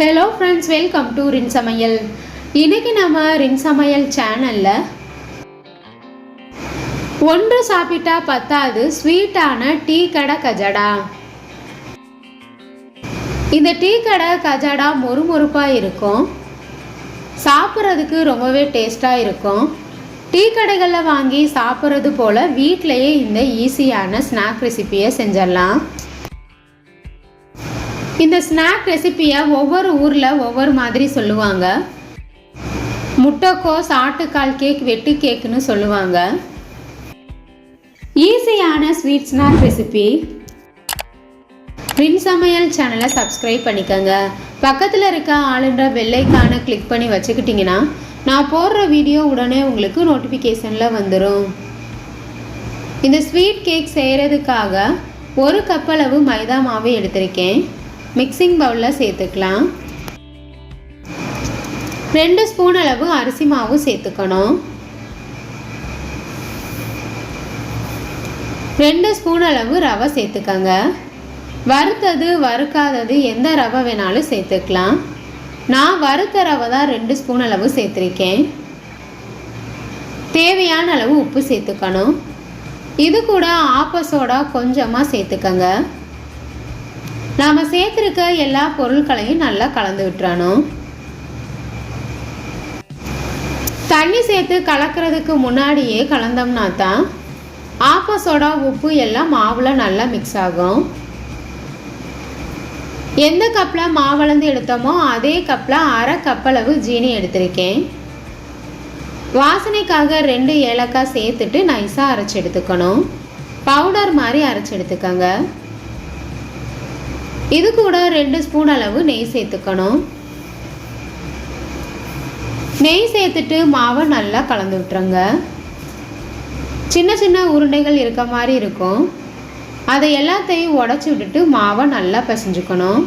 Hello friends welcome to ரின் சமையல் இன்னைக்கு நம்ம ரின் சமையல் சேனலில் ஒன்று சாப்பிட்டா பத்தாது ஸ்வீட்டான டீ கடை கஜடா. இந்த டீ கடை கஜடா மொறுமொறுப்பாக இருக்கும். சாப்பிட்றதுக்கு ரொம்பவே டேஸ்ட்டாக இருக்கும். டீ கடைகளில் வாங்கி சாப்பிட்றது போல் வீட்டிலையே இந்த ஈஸியான ஸ்நாக் ரெசிப்பியை செஞ்சிடலாம். இந்த ஸ்நாக் ரெசிப்பியை ஒவ்வொரு ஊரில் ஒவ்வொரு மாதிரி சொல்லுவாங்க. முட்டைக்கோஸ் ஆட்டுக்கால் கேக் வெட்டு கேக்குன்னு சொல்லுவாங்க. ஈஸியான ஸ்வீட் ஸ்நாக் ரெசிபி ரின் சமையல் சேனலை சப்ஸ்கிரைப் பண்ணிக்கோங்க. பக்கத்தில் இருக்க ஆளுன்ற வெள்ளைக்கான கிளிக் பண்ணி வச்சுக்கிட்டிங்கன்னா நான் போடுற வீடியோ உடனே உங்களுக்கு நோட்டிஃபிகேஷனில் வந்துடும் இந்த ஸ்வீட் கேக் செய்கிறதுக்காக ஒரு கப்பளவு மைதா மாவு எடுத்திருக்கேன். மிக்சிங் பவுலில் சேர்த்துக்கலாம். ரெண்டு ஸ்பூன் அளவு அரிசி மாவு சேர்த்துக்கணும். ரெண்டு ஸ்பூன் அளவு ரவை சேர்த்துக்கங்க. வறுத்தது வறுக்காதது எந்த ரவை வேணாலும் சேர்த்துக்கலாம். நான் வறுத்த ரவை தான் ரெண்டு ஸ்பூன் அளவு சேர்த்துருக்கேன். தேவையான அளவு உப்பு சேர்த்துக்கணும். இது கூட ஆப்ப சோடா கொஞ்சமாக சேர்த்துக்கங்க. நாம் சேர்த்துருக்க எல்லா பொருட்களையும் நல்லா கலந்து விட்டுறணும். தண்ணி சேர்த்து கலக்கிறதுக்கு முன்னாடியே கலந்தோம்னா தான் ஆப்ப சோடா உப்பு எல்லாம் மாவில் நல்லா மிக்ஸ் ஆகும். எந்த கப்பில் மாவளந்து எடுத்தோமோ அதே கப்பில் அரை கப்பளவு ஜீனி எடுத்திருக்கேன். வாசனைக்காக ரெண்டு ஏலக்காய் சேர்த்துட்டு நைஸாக அரைச்சி எடுத்துக்கணும். பவுடர் மாதிரி அரைச்சி எடுத்துக்கோங்க. இது கூட ரெண்டு ஸ்பூன் அளவு நெய் சேர்த்துக்கணும். நெய் சேர்த்துட்டு மாவை நல்லா கலந்து விட்டுருங்க. சின்ன சின்ன உருண்டைகள் இருக்க மாதிரி இருக்கும். அதை எல்லாத்தையும் உடச்சி விட்டுட்டு மாவை நல்லா பிசைஞ்சுக்கணும்.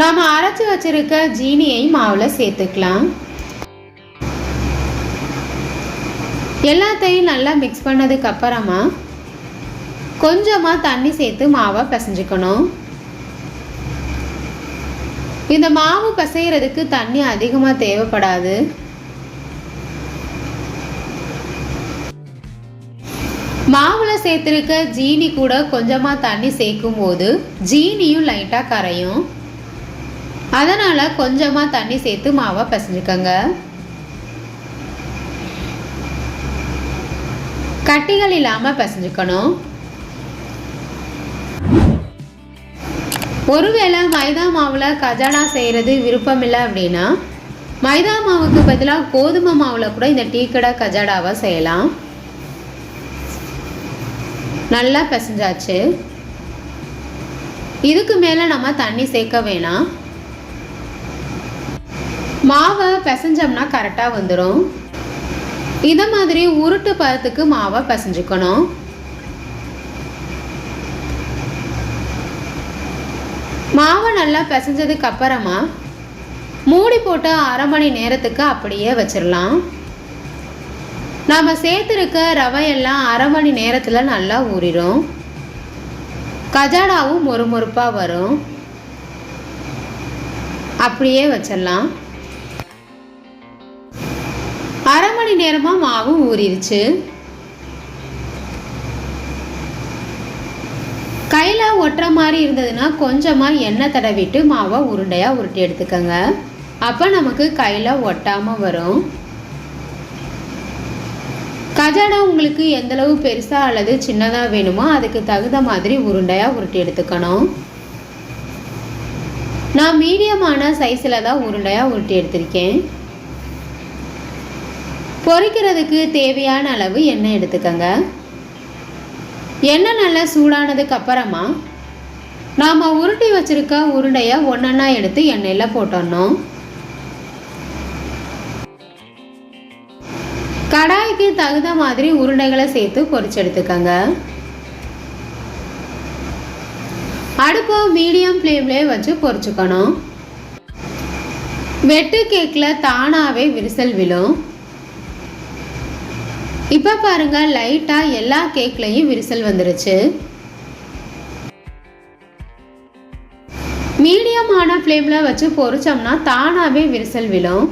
நாம் அரைச்சி வச்சிருக்க ஜீனியை மாவில் சேர்த்துக்கலாம். எல்லாத்தையும் நல்லா மிக்ஸ் பண்ணதுக்கு அப்புறமா கொஞ்சமாக தண்ணி சேர்த்து மாவை பிசைஞ்சுக்கணும். இந்த மாவு பிசைகிறதுக்கு தண்ணி அதிகமாக தேவைப்படாது. மாவில் சேர்த்துருக்க ஜீனி கூட கொஞ்சமாக தண்ணி சேர்க்கும் போது ஜீனியும் லைட்டாக கரையும். அதனால் கொஞ்சமாக தண்ணி சேர்த்து மாவை பிசைஞ்சுக்கோங்க. கட்டிகள் இல்லாமல் பிசைஞ்சுக்கணும். ஒருவேளை மைதா மாவில் கஜானா செய்கிறது விருப்பம் இல்லை அப்படின்னா மைதா மாவுக்கு பதிலாக கோதுமை மாவில் கூட இந்த டீ கடை கஜாடாவை செய்யலாம். நல்லா பிசைஞ்சாச்சு. இதுக்கு மேலே நம்ம தண்ணி சேர்க்க வேணாம். மாவை பிசைஞ்சோம்னா கரெக்டாக வந்துடும் இதை மாதிரி உருட்டு பதத்துக்கு மாவை பிசைஞ்சுக்கணும். மாவை நல்லா பிசைஞ்சதுக்கு அப்புறமா மூடி போட்டு அரை மணி நேரத்துக்கு அப்படியே வச்சிடலாம் நாம் சேர்த்துருக்க ரவையெல்லாம் அரை மணி நேரத்தில் நல்லா ஊறிடும் கஜாடாவும் மொறுமொறுப்பாக வரும். அப்படியே வச்சிடலாம் அரை மணி நேரமாக மாவும் ஊறிடுச்சு கையில் ஒட்டுற மாதிரி இருந்ததுன்னா கொஞ்சமாக எண்ணெய் தடவிட்டு மாவை உருண்டையாக உருட்டி எடுத்துக்கோங்க. அப்போ நமக்கு கையில் ஒட்டாமல் வரும். கஜாடா உங்களுக்கு எந்தளவு பெருசாக அல்லது சின்னதாக வேணுமோ அதுக்கு தகுந்த மாதிரி உருண்டையாக உருட்டி எடுத்துக்கணும். நான் மீடியமான சைஸில் தான் உருண்டையாக உருட்டி எடுத்திருக்கேன். பொரிக்கிறதுக்கு தேவையான அளவு எண்ணெய் எடுத்துக்கோங்க. எண்ணெய் நல்லா சூடானதுக்கு அப்புறமா நாம் உருட்டி வச்சுருக்க உருண்டையை ஒன்றா எடுத்து எண்ணெயில் போட்டுடணும் கடாய்க்கு தகுந்த மாதிரி உருண்டைகளை சேர்த்து பொரிச்சு எடுத்துக்கோங்க. அடுப்பை மீடியம் ஃப்ளேம்லேயே வச்சு பொறிச்சுக்கணும் வெட்டு கேக்கில் தானாகவே விரிசல் விழும். இப்போ பாருங்கள் லைட்டாக எல்லா கேக்லேயும் விரிசல் வந்துருச்சு. மீடியமான ஃப்ளேமில் வச்சு பொரிச்சோம்னா தானாகவே விரிசல் விழும்.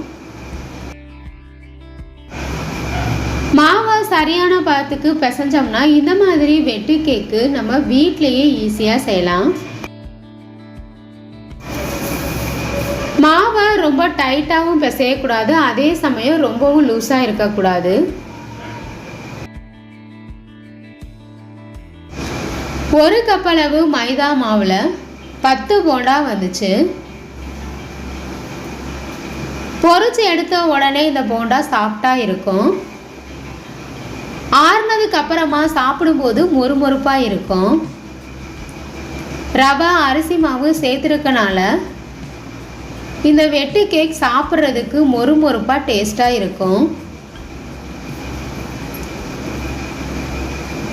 மாவை சரியான பாத்துக்கு பிசைஞ்சோம்னா இந்த மாதிரி வெட்டு கேக்கு நம்ம வீட்டிலையே ஈஸியாக செய்யலாம். மாவை ரொம்ப டைட்டாகவும் பிசையக்கூடாது அதே சமயம் ரொம்பவும் லூஸாக இருக்கக்கூடாது. ஒரு கப்பளவு மைதா மாவில் பத்து போண்டா வந்துச்சு. பொறிச்சு எடுத்த உடனே இந்த போண்டா சாஃப்டாக இருக்கும். ஆறுனதுக்கு அப்புறமா சாப்பிடும்போது மொறுமொறுப்பாக இருக்கும். ரவை அரிசி மாவு சேர்த்துருக்கனால இந்த வெட்டு கேக் சாப்பிட்றதுக்கு மொறுமொறுப்பாக டேஸ்ட்டாக இருக்கும்.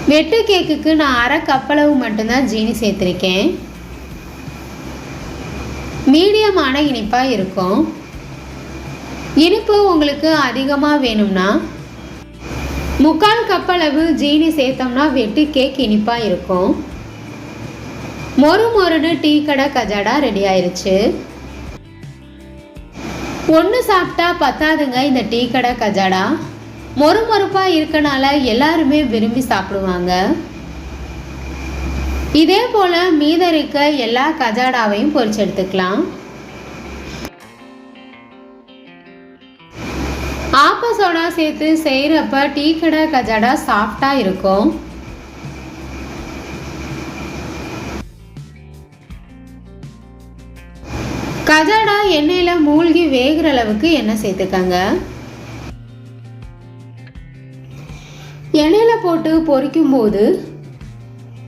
வெட்டு கேக்குக்கு நான் அரை கப்பளவு மட்டும்தான் ஜீனி சேர்த்துருக்கேன். மீடியமான இனிப்பாக இருக்கும். இனிப்பு உங்களுக்கு அதிகமாக வேணும்னா முக்கால் கப்பளவு ஜீனி சேர்த்தோம்னா வெட்டு கேக் இனிப்பாக இருக்கும். மொறு மொறுன்னு டீ கடை கஜாடா ரெடி ஆயிடுச்சு ஒன்று சாப்பிட்டா பத்தாதுங்க இந்த டீ கடை கஜாடா. மொறு மொறுப்பாக இருக்கனால எல்லாருமே விரும்பி சாப்பிடுவாங்க. இதே போல் மீத இருக்க எல்லா கஜாடாவையும் பொரிச்சு எடுத்துக்கலாம். ஆப்ப சோடா சேர்த்து செய்கிறப்ப டீ கடை கஜாடா சாஃப்டாக இருக்கும். கஜாடா எண்ணெயில் மூழ்கி வேகிற அளவுக்கு எண்ணெய் சேர்த்துக்கங்க. போட்டு பொரிக்கும் போது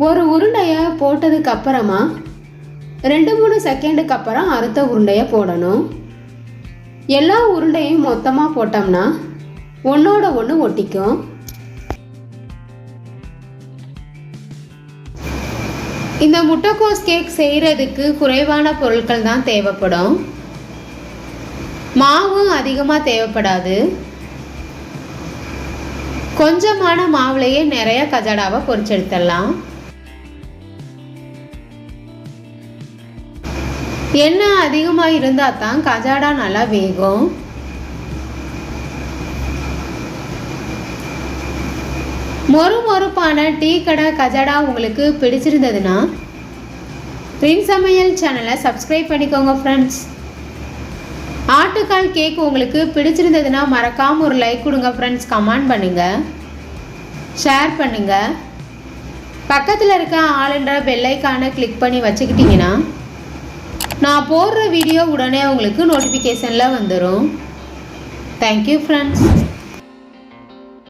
ஒரு உருண்டையை போட்டதுக்கு அப்புறமா ரெண்டு மூணு செகண்டுக்கு அப்புறம் அறுத்த உருண்டையை போடணும். எல்லா உருண்டையும் மொத்தமாக போட்டோம்னா ஒன்றோட ஒன்று ஒட்டிக்கும். இந்த முட்டைக்கோஸ் கேக் செய்கிறதுக்கு குறைவான பொருட்கள் தான் தேவைப்படும். மாவும் அதிகமாக தேவைப்படாது. கொஞ்சமான மாவுலையே நிறைய கஜடாவை பொரிச்செடுத்துடலாம் எண்ணெய் அதிகமாக இருந்தால் தான் கஜாடா நல்லா வேகும். மொறு மொறுப்பான டீ கடை கஜடா உங்களுக்கு பிடிச்சிருந்ததுன்னா ரின் சமையல் சேனலை சப்ஸ்கிரைப் பண்ணிக்கோங்க ஃப்ரெண்ட்ஸ் ஆட்டுக்கால் கேக் உங்களுக்கு பிடிச்சிருந்ததுன்னா மறக்காமல் ஒரு லைக் கொடுங்க ஃப்ரெண்ட்ஸ் கமெண்ட் பண்ணுங்கள் ஷேர் பண்ணுங்கள் பக்கத்தில் இருக்க ஆளுன்ற பெல்லைக்கானை கிளிக் பண்ணி வச்சுக்கிட்டிங்கன்னா நான் போடுற வீடியோ உடனே உங்களுக்கு நோட்டிஃபிகேஷனில் வந்துடும் தேங்க்யூ ஃப்ரெண்ட்ஸ்